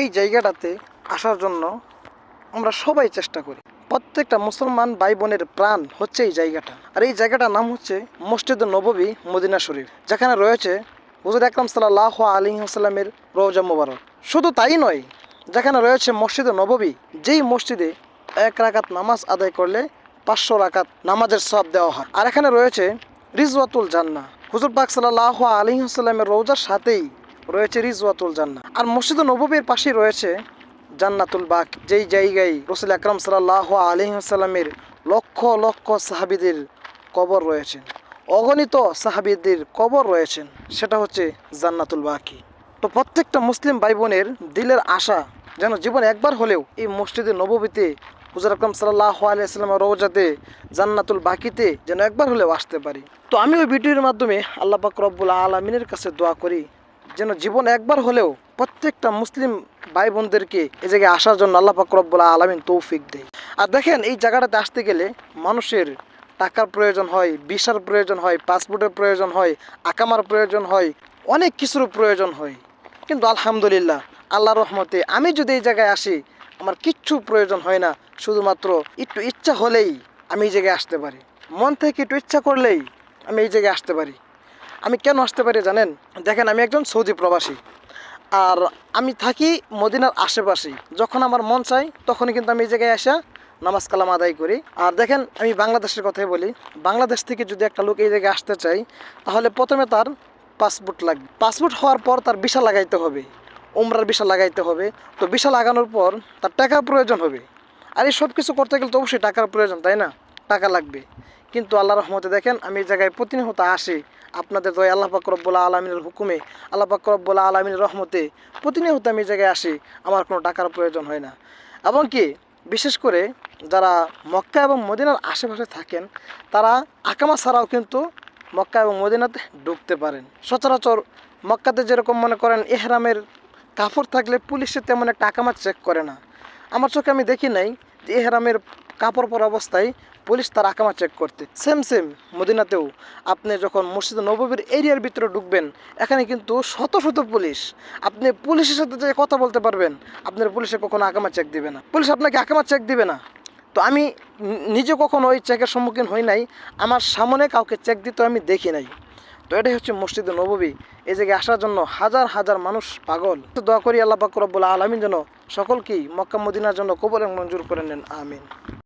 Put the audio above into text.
এই জায়গাটাতে আসার জন্য আমরা সবাই চেষ্টা করি। প্রত্যেকটা মুসলমান ভাই বোনের প্রাণ হচ্ছে এই জায়গাটা। আর এই জায়গাটার নাম হচ্ছে মসজিদ নববী মদিনা শরীফ, যেখানে রয়েছে হুজুর আকরাম সাল্লাহ আলী আসাল্লামের রোজা মোবারক। শুধু তাই নয়, যেখানে রয়েছে মসজিদ নববী, যেই মসজিদে এক রাকাত নামাজ আদায় করলে পাঁচশো রাকাত নামাজের সব দেওয়া হয়। আর এখানে রয়েছে রিজওয়াতুল জান্না হুজুর পাক সাল্লাহ আলী রোজার সাথেই রয়েছে রিজওয়াতুল জান্না আর মসজিদ নববীর পাশেই রয়েছে জান্নাতুল বাক যেই জায়গায় রসুল আকরাম সাল্লাহ আলহিহাসাল্লামের লক্ষ লক্ষ সাহাবিদের কবর রয়েছেন অগণিত সাহাবিদের কবর রয়েছেন সেটা হচ্ছে জান্নাতুল বাকি তো প্রত্যেকটা মুসলিম ভাই বোনের দিলের আশা যেন জীবনে একবার হলেও এই মসজিদে নববীতে হুজুর আকরাম সাল্লাহ আলিয়াল্লামের রোজাতে জান্নাতুল বাকিতে যেন একবার হলেও আসতে পারি। তো আমি ওই ভিডিওর মাধ্যমে আল্লাহ পাক রব্বুল আলমিনের কাছে দোয়া করি যেন জীবন একবার হলেও প্রত্যেকটা মুসলিম ভাই বোনদেরকে এই জায়গায় আসার জন্য আল্লাহ পাক রব্বুল আলমিন তৌফিক দেয়। আর দেখেন, এই জায়গাটাতে আসতে গেলে মানুষের টাকার প্রয়োজন হয়, ভিসার প্রয়োজন হয়, পাসপোর্টের প্রয়োজন হয়, আকামার প্রয়োজন হয়, অনেক কিছুর প্রয়োজন হয়। কিন্তু আলহামদুলিল্লাহ আল্লাহ রহমতে আমি যদি এই জায়গায় আসি, আমার কিচ্ছু প্রয়োজন হয় না, শুধুমাত্র একটু ইচ্ছা হলেই আমি এই জায়গায় আসতে পারি। মন থেকে একটু ইচ্ছা করলেই আমি এই জায়গায় আসতে পারি। আমি কেন আসতে পারি জানেন? দেখেন, আমি একজন সৌদি প্রবাসী। আর আমি থাকি মদিনার আশেপাশেই। যখন আমার মন চাই তখনই কিন্তু আমি এই জায়গায় আসা নামাজ কালাম আদায় করি। আর দেখেন, আমি বাংলাদেশের কথাই বলি। বাংলাদেশ থেকে যদি একটা লোক এই জায়গায় আসতে চাই, তাহলে প্রথমে তার পাসপোর্ট লাগবে। পাসপোর্ট হওয়ার পর তার ভিসা লাগাইতে হবে। উমরার ভিসা লাগাইতে হবে। তো ভিসা লাগানোর পর তার টাকার প্রয়োজন হবে। আর এই সব কিছু করতে গেলে তো অবশ্যই টাকার প্রয়োজন, তাই না? টাকা লাগবে। কিন্তু আল্লাহ রহমতে দেখেন, আমি এই জায়গায় প্রতিনিয়ত আসি। আপনাদের দয় আল্লাহ পাকরব্বুল্লা আলমিনের হুকুমে, আল্লাহ পাক রব্বুল্লাহ আলমিনের রহমতে প্রতিনিয়ত আমি জায়গায় আসি, আমার কোনো টাকার প্রয়োজন হয় না। এবং কি, বিশেষ করে যারা মক্কা এবং মদিনার আশেপাশে থাকেন, তারা আকামা ছাড়াও কিন্তু মক্কা এবং মদিনাতে ঢুকতে পারেন। সচরাচর মক্কাতে যেরকম মনে করেন এহরামের কাফর থাকলে পুলিশে তেমন একটা আকামা চেক করে না। আমার চোখে আমি দেখি নাই এহরামের কাপড় পরা অবস্থায় পুলিশ তার আকামা চেক করতে। সেম সেম মদিনাতেও। আপনি যখন মসজিদ নববীর এরিয়ার ভিতরে ঢুকবেন, এখানে কিন্তু শত শত পুলিশ। আপনি পুলিশের সাথে যে কথা বলতে পারবেন, আপনার পুলিশে কখনো আকামা চেক দিবে না। পুলিশ আপনাকে আকামা চেক দিবে না। তো আমি নিজে কখনো ওই চেকের সম্মুখীন হই নাই। আমার সামনে কাউকে চেক দিতে আমি দেখি নাই। তো এটাই হচ্ছে মসজিদ নববী। এই জায়গায় আসার জন্য হাজার হাজার মানুষ পাগল। দোয়া করি আল্লাহ পাক রব্বুল আলমিন যেন সকলকেই মক্কা মদিনার জন্য কবল মঞ্জুর করে নেন, আমিন।